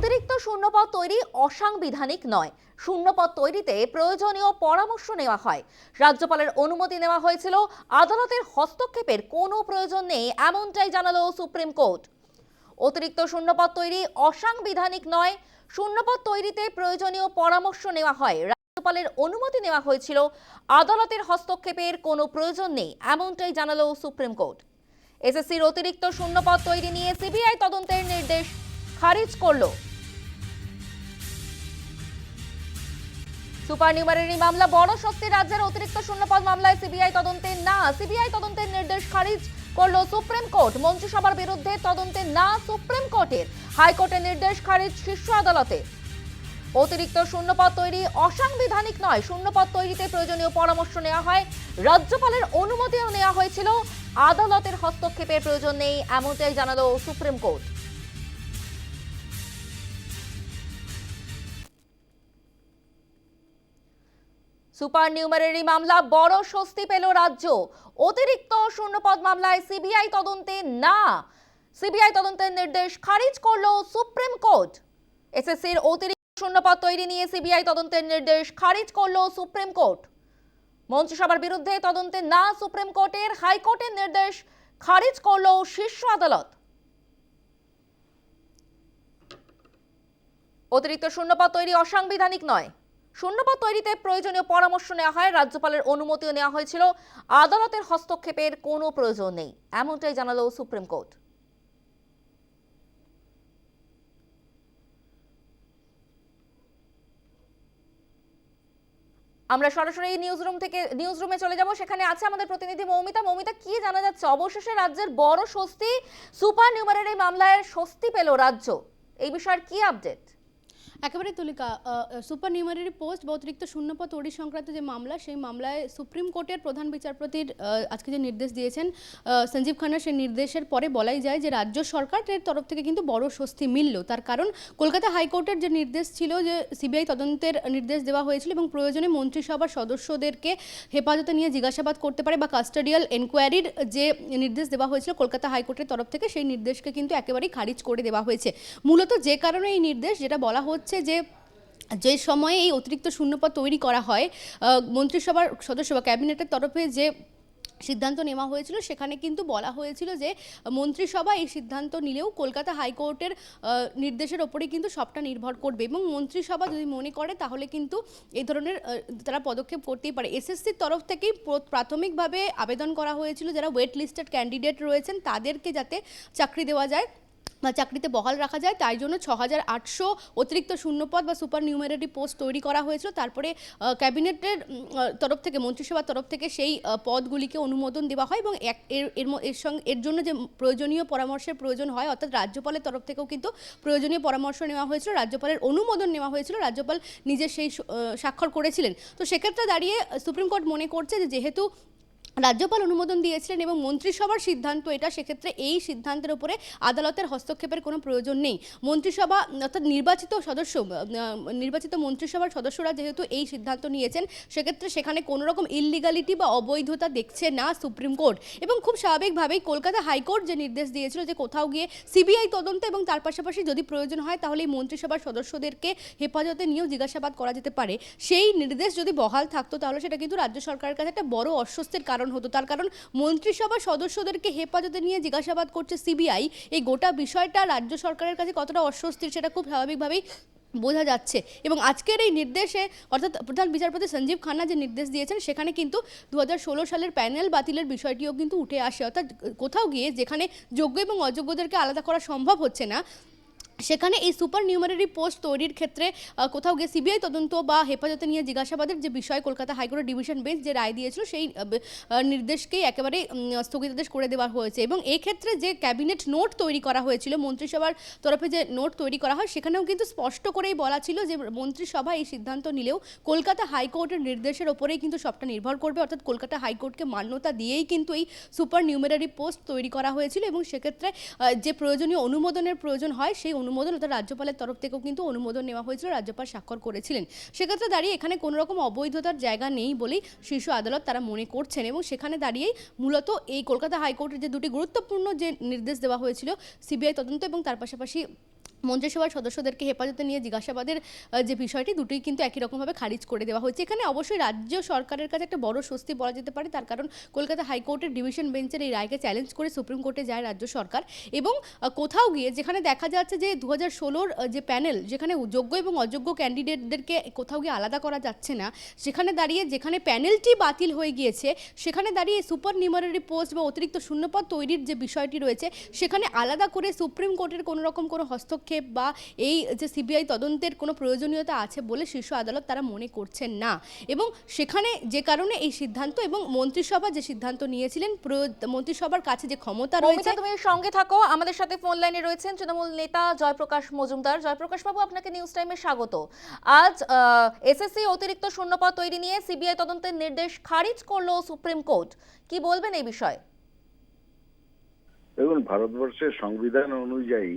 অতিরিক্ত শূন্যপদ তৈরি অসাংবিধানিক নয়। শূন্যপদ তৈরিতে প্রয়োজনীয় পরামর্শ নেওয়া হয়। রাজ্যপালের অনুমতি নেওয়া হয়েছিল, আদালতের হস্তক্ষেপের কোনো প্রয়োজন নেই এমনটাই জানালো সুপ্রিম কোর্ট। অতিরিক্ত শূন্যপদ তৈরি অসাংবিধানিক নয়, শূন্যপদ তৈরিতে প্রয়োজনীয় পরামর্শ নেওয়া হয়। রাজ্যপালের অনুমতি নেওয়া হয়েছিল, আদালতের হস্তক্ষেপের কোনো প্রয়োজন নেই এমনটাই জানালো সুপ্রিম কোর্ট। এসএসসির অতিরিক্ত শূন্যপদ তৈরি নিয়ে সিবিআই তদন্তের নির্দেশ খারিজ করল। সুপার নিউমারি মামলা, বড় শক্তি রাজ্যের অতিরিক্ত শূন্যপদ মামলায় সিবিআই তদন্তে না, সিবিআই তদন্তের নির্দেশ খারিজ করল সুপ্রিম কোর্ট। মন্ত্রিসভার বিরুদ্ধে তদন্তে না, সুপ্রিম কোর্টের হাইকোর্টের নির্দেশ খারিজ শীর্ষ আদালতে। অতিরিক্ত শূন্যপদ তৈরি অসাংবিধানিক নয়, শূন্যপদ তৈরিতে প্রয়োজনীয় পরামর্শ নেওয়া হয়। রাজ্যপালের অনুমতিও নেওয়া হয়েছিল। আদালতের হস্তক্ষেপের প্রয়োজন নেই, এমনটাই জানালো সুপ্রিম কোর্ট। সুপার নিউমারি মামলা, বড় স্বস্তি পেল রাজ্য। অতিরিক্ত শূন্যপদ মামলায় সিবিআই তদন্তে না। সিবিআই তদন্তের নির্দেশ খারিজ করল সুপ্রিম কোর্ট। এসএসসির অতিরিক্ত শূন্যপদ তৈরি নিয়ে সিবিআই তদন্তের নির্দেশ খারিজ করল সুপ্রিম কোর্ট। মন্ত্রিসভার বিরুদ্ধে তদন্তে না সুপ্রিম কোর্টের হাইকোর্টের নির্দেশ খারিজ করল শীর্ষ আদালত। অতিরিক্ত শূন্যপদ তৈরি অসাংবিধানিক নয়। শূন্যপদ তৈরিতে প্রয়োজনীয় পরামর্শ নেওয়া হয়। রাজ্যপালের অনুমতিও নেওয়া হয়েছিল। আদালতের হস্তক্ষেপের কোনো প্রয়োজন নেই। এমনটাই জানালো সুপ্রিম কোর্ট। আমরা সরাসরি নিউজ রুম থেকে নিউজ রুমে চলে যাব। সেখানে আছে আমাদের প্রতিনিধি মৌমিতা। মৌমিতা, কি জানা যাচ্ছে? অবশেষে রাজ্যের বড় স্বস্তি, সুপার নিউমারের এই মামলায় স্বস্তি পেল রাজ্য। এই বিষয়ের কি আপডেট? একেবারে তুলিকা সুপার নিউমারি পোস্ট বা অতিরিক্ত শূন্যপদ তৈরি সংক্রান্ত যে মামলা, সেই মামলায় সুপ্রিম কোর্টের প্রধান বিচারপতির আজকে যে নির্দেশ দিয়েছেন সঞ্জীব খান্নার সেই নির্দেশের পরে বলাই যায় যে রাজ্য সরকারের তরফ থেকে কিন্তু বড় স্বস্তি মিলল। তার কারণ কলকাতা হাইকোর্টের যে নির্দেশ ছিল যে সিবিআই তদন্তের নির্দেশ দেওয়া হয়েছিল এবং প্রয়োজনে মন্ত্রিসভার সদস্যদেরকে হেফাজতে নিয়ে জিজ্ঞাসাবাদ করতে পারে বা কাস্টাডিয়াল এনকোয়ারির যে নির্দেশ দেওয়া হয়েছিল কলকাতা হাইকোর্টের তরফ থেকে, সেই নির্দেশকে কিন্তু একেবারেই খারিজ করে দেওয়া হয়েছে। মূলত যে কারণে এই নির্দেশ, যেটা বলা হচ্ছে যে যে সময়ে এই অতিরিক্ত শূন্যপদ তৈরি করা হয় মন্ত্রিসভার সদস্য বা ক্যাবিনেটের তরফে যে সিদ্ধান্ত নেওয়া হয়েছিল, সেখানে কিন্তু বলা হয়েছিল যে, মন্ত্রিসভা এই সিদ্ধান্ত নিলেও কলকাতা হাইকোর্টের নির্দেশের ওপরেই কিন্তু সবটা নির্ভর করবে। এবং মন্ত্রিসভা যদি মনে করে, তাহলে কিন্তু এই ধরনের তারা পদক্ষেপ করতেই পারে। এসএসসির তরফ থেকেই প্র- প্রাথমিকভাবে আবেদন করা হয়েছিল, যারা ওয়েট লিস্টেড ক্যান্ডিডেট রয়েছেন, তাদেরকে যাতে চাকরি দেওয়া যায়। চাকরিতে বহাল রাখা যায়, তাই জন্য ছ হাজার আটশো অতিরিক্ত শূন্যপদ বা সুপার নিউমারি পোস্ট তৈরি করা হয়েছিল। তারপরে ক্যাবিনেটের তরফ থেকে, মন্ত্রিসভার তরফ থেকে সেই পদগুলিকে অনুমোদন দেওয়া হয় এবং এক, এর এর সঙ্গে, এর জন্য যে প্রয়োজনীয় পরামর্শের প্রয়োজন হয়, অর্থাৎ রাজ্যপালের তরফ থেকেও কিন্তু প্রয়োজনীয় পরামর্শ নেওয়া হয়েছিল, রাজ্যপালের অনুমোদন নেওয়া হয়েছিল, রাজ্যপাল নিজে সেই স্বাক্ষর করেছিলেন। তো সেক্ষেত্রে দাঁড়িয়ে সুপ্রিম কোর্ট মনে করছে যে যেহেতু রাজ্যপাল অনুমোদন দিয়েছিলেন এবং মন্ত্রিসভার সিদ্ধান্ত এটা, সেক্ষেত্রে এই সিদ্ধান্তের উপরে আদালতের হস্তক্ষেপের কোনো প্রয়োজন নেই। মন্ত্রিসভা, অর্থাৎ নির্বাচিত সদস্য নির্বাচিত মন্ত্রিসভার সদস্যরা যেহেতু এই সিদ্ধান্ত নিয়েছেন, সেক্ষেত্রে সেখানে কোনো রকম ইললিগালিটি বা অবৈধতা দেখছে না সুপ্রিম কোর্ট। এবং খুব স্বাভাবিকভাবেই কলকাতা হাইকোর্ট যে নির্দেশ দিয়েছিল যে কোথাও গিয়ে সিবিআই তদন্ত এবং তার পাশাপাশি যদি প্রয়োজন হয় তাহলে এই মন্ত্রিসভার সদস্যদেরকে হেফাজতে নিয়েও জিজ্ঞাসাবাদ করা যেতে পারে। সেই নির্দেশ যদি বহাল থাকতো তাহলে সেটা কিন্তু রাজ্য সরকারের কাছে একটা বড় অস্বস্তির কারণ হতো। তার কারণ মন্ত্রিসভার সদস্যদেরকে হেফাজতে নিয়ে জিজ্ঞাসাবাদ করছে সিবিআই। এই গোটা বিষয়টা রাজ্য সরকারের কাছে কতটা অস্বস্তির সেটা খুব স্বাভাবিকভাবেই বোঝা যাচ্ছে। এবং আজকের এই নির্দেশে, অর্থাৎ প্রধান বিচারপতি সঞ্জীব খান্না যে নির্দেশ দিয়েছেন, সেখানে কিন্তু দু হাজার ষোলো সালের প্যানেল বাতিলের বিষয়টিও কিন্তু উঠে আসে। অর্থাৎ কোথাও গিয়ে যেখানে যোগ্য এবং অযোগ্যদেরকে আলাদা করা সম্ভব হচ্ছে না সেখানে এই সুপার নিউমারি পোস্ট তৈরির ক্ষেত্রে কোথাও গিয়ে সিবিআই তদন্ত বা হেফাজতে নিয়ে জিজ্ঞাসাবাদের যে বিষয় কলকাতা হাইকোর্টের ডিভিশন বেঞ্চ যে রায় দিয়েছিল সেই নির্দেশকেই একেবারে উম, স্থগিতাদেশ করে দেওয়া হয়েছে। এবং এই ক্ষেত্রে যে ক্যাবিনেট নোট তৈরি করা হয়েছিল মন্ত্রিসভার তরফে যে নোট তৈরি করা হয় সেখানেও কিন্তু স্পষ্ট করেই বলা ছিল যে মন্ত্রিসভা এই সিদ্ধান্ত নিলেও কলকাতা হাইকোর্টের নির্দেশের ওপরেই কিন্তু সবটা নির্ভর করবে। অর্থাৎ কলকাতা হাইকোর্টকে মান্যতা দিয়েই কিন্তু এই সুপার নিউমেরারি পোস্ট তৈরি করা হয়েছিল এবং সেক্ষেত্রে যে প্রয়োজনীয় অনুমোদনের প্রয়োজন হয় সেই অনুমোদন অর্থাৎ রাজ্যপালের তরফ থেকেও কিন্তু অনুমোদন নেওয়া হয়েছিল, রাজ্যপাল স্বাক্ষর করেছিলেন। সেক্ষেত্রে দাঁড়িয়ে এখানে কোনো রকম অবৈধতার জায়গা নেই বলেই শীর্ষ আদালত তারা মনে করছেন এবং সেখানে দাঁড়িয়েই মূলত এই কলকাতা হাইকোর্টের যে দুটি গুরুত্বপূর্ণ যে নির্দেশ দেওয়া হয়েছিল, সিবিআই তদন্ত এবং তার পাশাপাশি মন্ত্রিসভার সদস্যদেরকে হেফাজতে নিয়ে জিজ্ঞাসাবাদের যে বিষয়টি দুটোই কিন্তু একই রকমভাবে খারিজ করে দেওয়া হয়েছে। এখানে অবশ্যই রাজ্য সরকারের কাছে একটা বড় স্বস্তি বলা যেতে পারে, তার কারণ কলকাতা হাইকোর্টের ডিভিশন বেঞ্চের এই রায়কে চ্যালেঞ্জ করে সুপ্রিম কোর্টে যায় রাজ্য সরকার। এবং কোথাও গিয়ে যেখানে দেখা যাচ্ছে যে দু হাজার যে প্যানেল, যেখানে যোগ্য এবং অযোগ্য ক্যান্ডিডেটদেরকে কোথাও গিয়ে আলাদা করা যাচ্ছে না, সেখানে দাঁড়িয়ে যেখানে প্যানেলটি বাতিল হয়ে গিয়েছে, সেখানে দাঁড়িয়ে সুপার নিউমারারি পোস্ট বা অতিরিক্ত শূন্যপদ তৈরির যে বিষয়টি রয়েছে, সেখানে আলাদা করে সুপ্রিম কোর্টের কোনো রকম কোনো হস্তক্ষেপ বা এই যে সিবিআই তদন্তের কোনো প্রয়োজনীয়তা আছে বলে শীর্ষ আদালত তারা মনে করছেন না। এবং সেখানে যে কারণে এই সিদ্ধান্ত এবং মন্ত্রিসভা যে সিদ্ধান্ত নিয়েছিলেন মন্ত্রিসভার কাছে যে ক্ষমতা রয়েছে তুমি সঙ্গে থাকো আমাদের সাথে ফোন লাইনে রয়েছেন তৃণমূল নেতা জয়প্রকাশ মজুমদার। জয়প্রকাশ বাবু আপনাকে নিউজ টাইমে স্বাগত। আজ এসএসসি অতিরিক্ত শূন্যপদ তৈরি নিয়ে সিবিআই তদন্তের নির্দেশ খারিজ করল সুপ্রিম কোর্ট। কি বলবেন এই বিষয়ে? দেখুন ভারতবর্ষের সংবিধান অনুযায়ী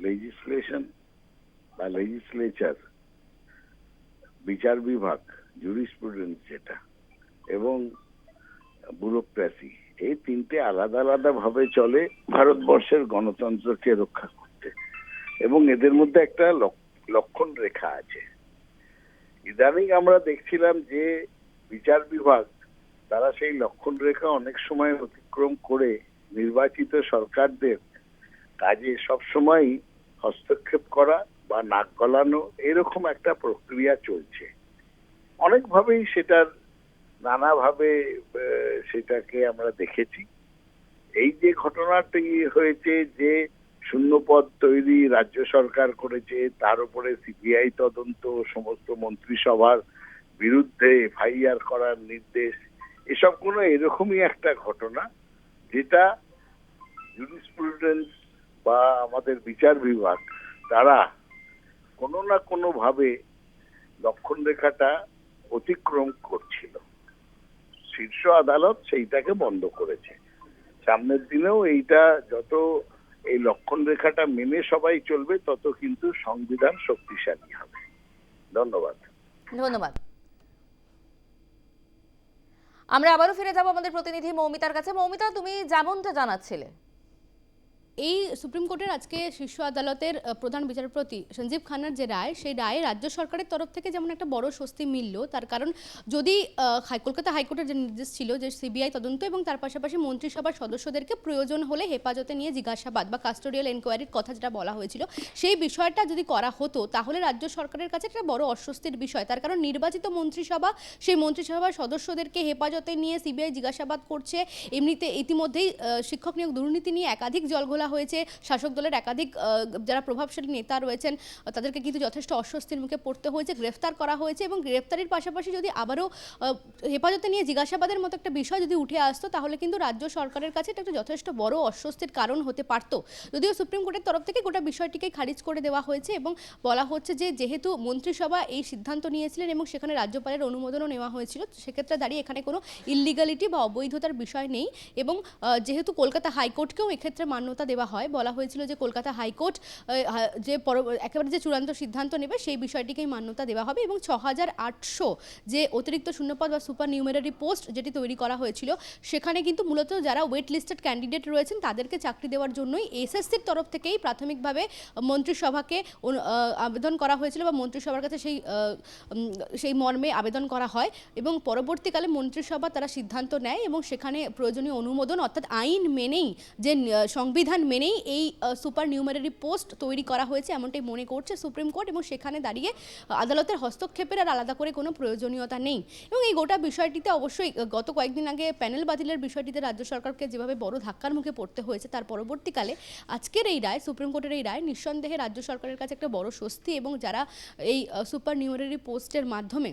লেজিসলেশন বা লেজিসলেচার বিচার বিভাগ জুরিসপ্রুডেন্স যেটা, এবং ব্যুরোক্রেসি এই তিনটে আলাদা আলাদা ভাবে চলে ভারতবর্ষের গণতন্ত্রকে রক্ষা করতে। এবং এদের মধ্যে একটা লক- লক্ষণ রেখা আছে। ইদানিং আমরা দেখছিলাম যে বিচার বিভাগ, তারা সেই লক্ষণ রেখা অনেক সময় অতিক্রম করে নির্বাচিত সরকারদের কাজে সবসময় হস্তক্ষেপ করা বা নাক গলানো এরকম একটা প্রক্রিয়া চলছে। অনেকভাবেই সেটার নানাভাবে সেটাকে আমরা দেখেছি। এই যে ঘটনাটি হয়েছে যে শূন্যপদ তৈরি রাজ্য সরকার করেছে, তার উপরে সিবিআই তদন্ত, সমস্ত মন্ত্রিসভার বিরুদ্ধে এফআইআর করার নির্দেশ, এসব কোনো এরকমই একটা ঘটনা যেটা জুরিসপ্রুডেন্স বা আমাদের বিচার বিভাগ, তারা কোনো না কোনো ভাবে লক্ষণ রেখাটা অতিক্রম করছিল। শীর্ষ আদালত সেইটাকে বন্ধ করেছে। সামনের দিনেও এইটা যত এই লক্ষণ রেখাটা মেনে সবাই চলবে, তত কিন্তু সংবিধান শক্তিশালী হবে। ধন্যবাদ। ধন্যবাদ। আমরা আবারও ফিরে যাব আমাদের প্রতিনিধি মৌমিতার কাছে। মৌমিতা, তুমি যেমনটা জানাচ্ছিলে এই সুপ্রিম কোর্টের আজকে শীর্ষ আদালতের প্রধান বিচারপতি সঞ্জীব খান্নার যে রায়, সেই রায়ে রাজ্য সরকারের তরফ থেকে যেমন একটা বড় স্বস্তি মিলল, তার কারণ যদি কলকাতা হাইকোর্টের যে নির্দেশ ছিল যে সিবিআই তদন্ত এবং তার পাশাপাশি মন্ত্রিসভার সদস্যদেরকে প্রয়োজন হলে হেফাজতে নিয়ে জিজ্ঞাসাবাদ বা কাস্টোডিয়াল এনকোয়ারির কথা যেটা বলা হয়েছিল, সেই বিষয়টা যদি করা হতো, তাহলে রাজ্য সরকারের কাছে একটা বড় অস্বস্তির বিষয়। তার কারণ নির্বাচিত মন্ত্রিসভা, সেই মন্ত্রিসভার সদস্যদেরকে হেফাজতে নিয়ে সিবিআই জিজ্ঞাসাবাদ করছে, এমনিতে ইতিমধ্যেই শিক্ষক নিয়োগ দুর্নীতি নিয়ে একাধিক জলঘোলা হয়েছে। শাসক দলের একাধিক যারা প্রভাবশালী নেতা রয়েছেন তাদেরকে কিন্তু যথেষ্ট অস্বস্তির মুখে পড়তে হয়েছে, গ্রেফতার করা হয়েছে এবং গ্রেফতারির পাশাপাশি যদি আবারও হেফাজতে নিয়ে জিজ্ঞাসাবাদের মতো একটা বিষয় যদি উঠে আসতো, তাহলে কিন্তু রাজ্য সরকারের কাছে এটা একটা যথেষ্ট বড় অস্বস্তির কারণ হতে পারত। যদিও সুপ্রিম কোর্টের তরফ থেকে গোটা বিষয়টিকে খারিজ করে দেওয়া হয়েছে এবং বলা হচ্ছে যে, যেহেতু মন্ত্রিসভা এই সিদ্ধান্ত নিয়েছিলেন এবং সেখানে রাজ্যপালের অনুমোদনও নেওয়া হয়েছিল, সেক্ষেত্রে দাঁড়িয়ে এখানে কোনো ইলিগালিটি বা অবৈধতার বিষয় নেই এবং যেহেতু কলকাতা হাইকোর্টকেও এক্ষেত্রে মান্যতা দেওয়া হয়। বলা হয়েছিল যে কলকাতা হাইকোর্ট যে একেবারে যে চূড়ান্ত সিদ্ধান্ত নেবে সেই বিষয়টিকেই মান্যতা দেওয়া হবে এবং ছ হাজার আটশো যে অতিরিক্ত শূন্যপদ বা সুপার নিউমেরারি পোস্ট যেটি তৈরি করা হয়েছিল সেখানে কিন্তু মূলত যারা ওয়েট লিস্টেড ক্যান্ডিডেট রয়েছেন তাদেরকে চাকরি দেওয়ার জন্যই এসএসসির তরফ থেকেই প্রাথমিকভাবে মন্ত্রিসভাকে আবেদন করা হয়েছিল বা মন্ত্রিসভার কাছে সেই সেই মর্মে আবেদন করা হয় এবং পরবর্তীকালে মন্ত্রিসভা তারা সিদ্ধান্ত নেয় এবং সেখানে প্রয়োজনীয় অনুমোদন অর্থাৎ আইন মেনেই যে আহ, সংবিধান মেনেই এই সুপার নিউমারারি পোস্ট তৈরি করা হয়েছে, এমনটাই মনে করছে সুপ্রিম কোর্ট এবং সেখানে দাঁড়িয়ে আদালতের হস্তক্ষেপের আর আলাদা করে কোনো প্রয়োজনীয়তা নেই। এবং এই গোটা বিষয়টিতে অবশ্যই গত কয়েকদিন আগে প্যানেল বাতিলের বিষয়টিতে রাজ্য সরকারকে যেভাবে বড় ধাক্কার মুখে পড়তে হয়েছে, তার পরবর্তীকালে আজকের এই রায় সুপ্রিম কোর্টের এই রায় নিঃসন্দেহে রাজ্য সরকারের কাছে একটা বড় স্বস্তি এবং যারা এই সুপার নিউমারারি পোস্টের মাধ্যমে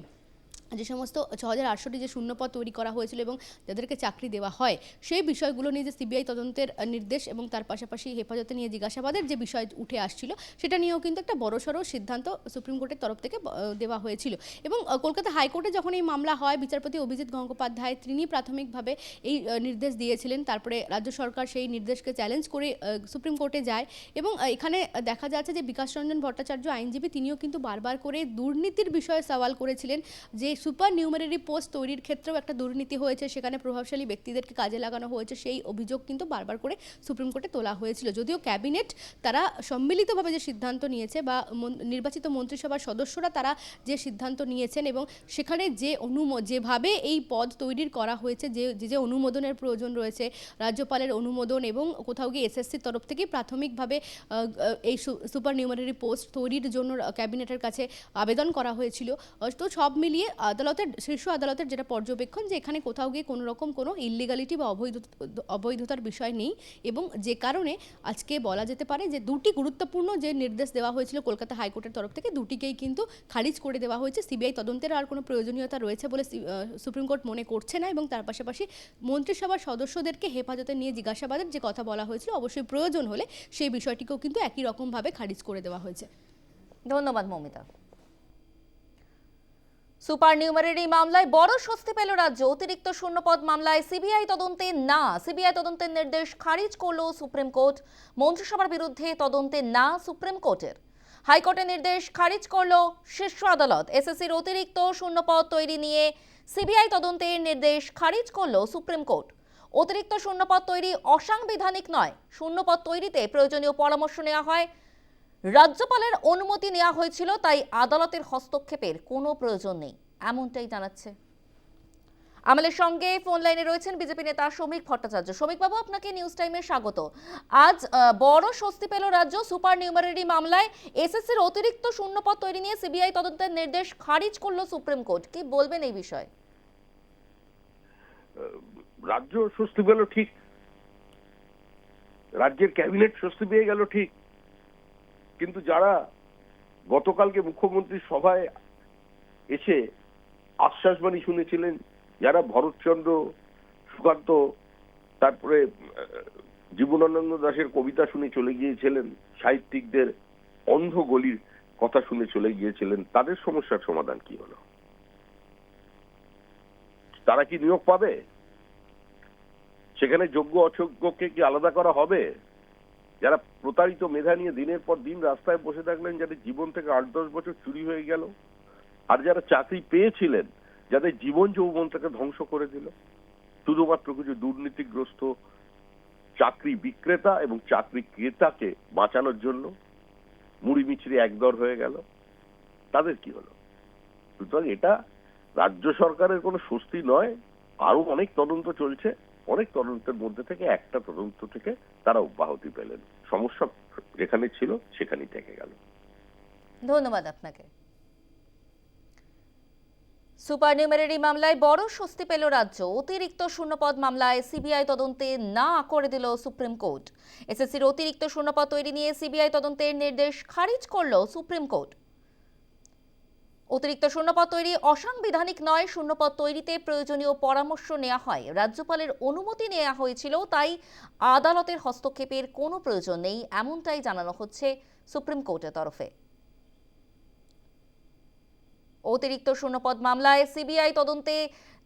যে সমস্ত ছ হাজার আটশোটি যে শূন্যপদ তৈরি করা হয়েছিল এবং যাদেরকে চাকরি দেওয়া হয়, সেই বিষয়গুলো নিয়ে যে সিবিআই তদন্তের নির্দেশ এবং তার পাশাপাশি হেফাজতে নিয়ে জিজ্ঞাসাবাদের যে বিষয় উঠে আসছিল, সেটা নিয়েও কিন্তু একটা বড়সড় সিদ্ধান্ত সুপ্রিম কোর্টের তরফ থেকে দেওয়া হয়েছিল। এবং কলকাতা হাইকোর্টে যখন এই মামলা হয়, বিচারপতি অভিজিৎ গঙ্গোপাধ্যায় তিনি প্রাথমিকভাবে এই নির্দেশ দিয়েছিলেন। তারপরে রাজ্য সরকার সেই নির্দেশকে চ্যালেঞ্জ করে সুপ্রিম কোর্টে যায় এবং এখানে দেখা যাচ্ছে যে বিকাশ রঞ্জন ভট্টাচার্য আইনজীবী তিনিও কিন্তু বারবার করে দুর্নীতির বিষয়ে সওয়াল করেছিলেন যে সুপার নিউমারি পোস্ট তৈরির ক্ষেত্রেও একটা দুর্নীতি হয়েছে, সেখানে প্রভাবশালী ব্যক্তিদেরকে কাজে লাগানো হয়েছে, সেই অভিযোগ কিন্তু বারবার করে সুপ্রিম কোর্টে তোলা হয়েছিল। যদিও ক্যাবিনেট তারা সম্মিলিতভাবে যে সিদ্ধান্ত নিয়েছে বা নির্বাচিত মন্ত্রিসভার সদস্যরা তারা যে সিদ্ধান্ত নিয়েছেন এবং সেখানে যে অনুম, যেভাবে এই পদ তৈরির করা হয়েছে, যে যে অনুমোদনের প্রয়োজন রয়েছে, রাজ্যপালের অনুমোদন এবং কোথাও গিয়ে এসএসসির তরফ থেকে প্রাথমিকভাবে এই সুপার নিউমারি পোস্ট তৈরির জন্য ক্যাবিনেটের কাছে আবেদন করা হয়েছিল। তো সব মিলিয়ে আদালতের, শীর্ষ আদালতের যেটা পর্যবেক্ষণ যে এখানে কোথাও গিয়ে কোনো রকম কোনো ইলিগালিটি বা অবৈধ, অবৈধতার বিষয় নেই এবং যে কারণে আজকে বলা যেতে পারে যে দুটি গুরুত্বপূর্ণ যে নির্দেশ দেওয়া হয়েছিল কলকাতা হাইকোর্টের তরফ থেকে দুটিকেই কিন্তু খারিজ করে দেওয়া হয়েছে। সিবিআই তদন্তের আর কোনো প্রয়োজনীয়তা রয়েছে বলে সুপ্রিম কোর্ট মনে করছে না এবং তার পাশাপাশি মন্ত্রিসভার সদস্যদেরকে হেফাজতে নিয়ে জিজ্ঞাসাবাদের যে কথা বলা হয়েছিল অবশ্যই প্রয়োজন হলে সেই বিষয়টিকেও কিন্তু একই রকমভাবে খারিজ করে দেওয়া হয়েছে। ধন্যবাদ, মমিতা। সুপার নিউমারির এই মামলায় বড় স্বস্তি পেল রাজ্য। অতিরিক্ত শূন্যপদ মামলায় সিবিআই তদন্তে না। সিবিআই তদন্তের নির্দেশ খারিজ করল সুপ্রিম কোর্ট। মন্ত্রিসভার বিরুদ্ধে তদন্তে না সুপ্রিম কোর্টের। হাইকোর্টের নির্দেশ খারিজ করল শীর্ষ আদালত। এসএসসির অতিরিক্ত শূন্যপদ তৈরি নিয়ে সিবিআই তদন্তের নির্দেশ খারিজ করল সুপ্রিম কোর্ট। অতিরিক্ত শূন্যপদ তৈরি অসাংবিধানিক নয়। শূন্যপদ তৈরিতে প্রয়োজনীয় পরামর্শ নেওয়া হয় রাজ্যপালের অনুমতি নেওয়া হয়েছিল, তাই আদালতের হস্তক্ষেপের কোনো প্রয়োজন নেই। এমনটাই জানাচ্ছে। আমাদের সঙ্গে ফোন লাইনে রয়েছেন বিজেপি নেতা শ্রমিক ভট্টাচার্য। শ্রমিক বাবু আপনাকে নিউজ টাইমে স্বাগত। আজ বড় স্বস্তি পেল রাজ্য সুপার নিউমারি মামলায়। এসএসসির অতিরিক্ত শূন্যপদ তৈরি নিয়ে সিবিআই তদন্তের নির্দেশ খারিজ করল সুপ্রিম কোর্ট। কি বলবেন এই বিষয়ে? রাজ্য স্বস্তি পেল ঠিক। রাজ্যের ক্যাবিনেট স্বস্তি পেয়ে গেল ঠিক। কিন্তু যারা গতকালকে মুখ্যমন্ত্রীর সভায় এসে আশ্বাসবাণী শুনেছিলেন, যারা ভরতচন্দ্র সুকান্ত, তারপরে জীবনানন্দ দাশের কবিতা শুনে চলে গিয়েছিলেন, সাহিত্যিকদের অন্ধ গলির কথা শুনে চলে গিয়েছিলেন, তাদের সমস্যার সমাধান কি হলো? তারা কি নিয়োগ পাবে? সেখানে যোগ্য অযোগ্যকে কি আলাদা করা হবে? যারা প্রতারিত মেধা নিয়ে দিনের পর দিন রাস্তায় বসে থাকলেন, যাদের জীবন থেকে আট দশ বছর চুরি হয়ে গেল, আর যারা চাকরি পেয়েছিলেন, যাদের জীবন যৌবন থেকে ধ্বংস করে দিল। শুধুমাত্র কিছু দুর্নীতিগ্রস্ত চাকরি বিক্রেতা এবং চাকরি ক্রেতাকে বাঁচানোর জন্য মুড়ি মিছড়ি একদর হয়ে গেল। তাদের কি হলো? সুতরাং এটা রাজ্য সরকারের কোনো স্বস্তি নয়। আরও অনেক তদন্ত চলছে। অনেক তদন্তের মধ্যে থেকে একটা তদন্ত থেকে তারা অব্যাহতি পেলেন। সমস্যা যেখানে ছিল, সেখানেই থেকে গেল। ধন্যবাদ আপনাকে। সুপার নিউমেরারি মামলায় বড় স্বস্তি পেল রাজ্য। অতিরিক্ত শূন্যপদ মামলায় সিবিআই তদন্তে না করে দিল সুপ্রিম কোর্ট। এসএসসির অতিরিক্ত শূন্যপদ তৈরি নিয়ে সিবিআই তদন্তের নির্দেশ খারিজ করল সুপ্রিম কোর্ট। অতিরিক্ত শূন্যপদ তৈরি অসাংবিধানিক নয়, শূন্যপদ তৈরিতে প্রয়োজনীয় পরামর্শ নেওয়া হয়। রাজ্যপালের অনুমতি নেওয়া হয়েছিল, তাই আদালতের হস্তক্ষেপের কোনো প্রয়োজন নেই, এমনটাই জানানো হচ্ছে সুপ্রিম কোর্টের তরফে। অতিরিক্ত শূন্যপদ মামলায় সিবিআই তদন্তে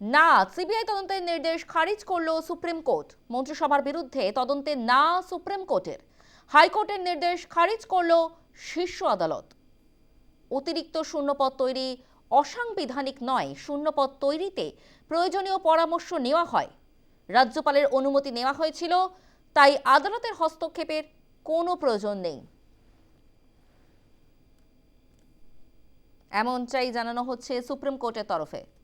না, সিবিআই তদন্তের নির্দেশ খারিজ করল সুপ্রিম কোর্ট। মন্ত্রিসভার বিরুদ্ধে তদন্তে না, সুপ্রিম কোর্টের। হাইকোর্টের নির্দেশ খারিজ করল শীর্ষ আদালত। অতিরিক্ত শূন্যপদ তৈরি অসাংবিধানিক নয়, শূন্যপদ তৈরিতে প্রয়োজনীয় পরামর্শ নেওয়া হয়। রাজ্যপালের অনুমতি নেওয়া হয়েছিল, তাই আদালতের হস্তক্ষেপের কোনো প্রয়োজন নেই। এমনটাই জানানো হচ্ছে সুপ্রিম কোর্টের তরফে।